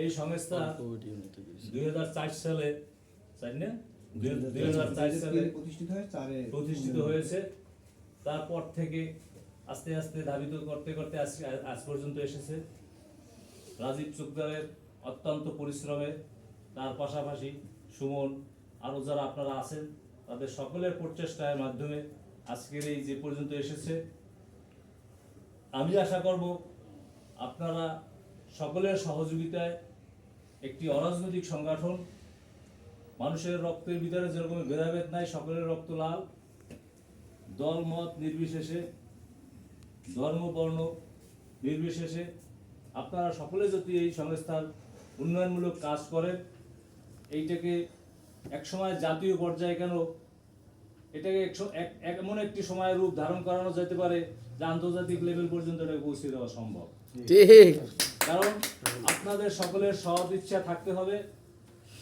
এই সংস্থা দুই হাজার চার সালে চার না? দুই সালে। প্রতিষ্ঠিত হয় চারে প্রতিষ্ঠিত হয়েছে। তারপর থেকে আস্তে আস্তে ধাবিত করতে করতে আজ আজ পর্যন্ত এসেছে। রাজীব চুকদারের অত্যন্ত পরিশ্রমে তার পাশাপাশি সুমন আরও যারা আপনারা আছেন তাদের সকলের প্রচেষ্টার মাধ্যমে আজকের এই যে পর্যন্ত এসেছে। আমি আশা করব আপনারা সকলের সহযোগিতায় একটি অরাজনৈতিক সংগঠন। মানুষের রক্তের ভিতরে যেরকম ভেদাভেদ নাই, সকলের রক্ত লাল। দল, মত নির্বিশেষে, ধর্ম, বর্ণ নির্বিশেষে আপনারা সকলে যদি এই সংস্থার উন্নয়নমূলক কাজ করেন, এইটাকে একসময় জাতীয় পর্যায়ে কেন এটাকে এমন একটি সময় রূপ ধারণ করানো যেতে পারে যে আন্তর্জাতিক লেভেল পর্যন্ত এটাকে পৌঁছে দেওয়া সম্ভব। ঠিক। কারণ আপনাদের সকলের সৎ ইচ্ছা থাকতে হবে।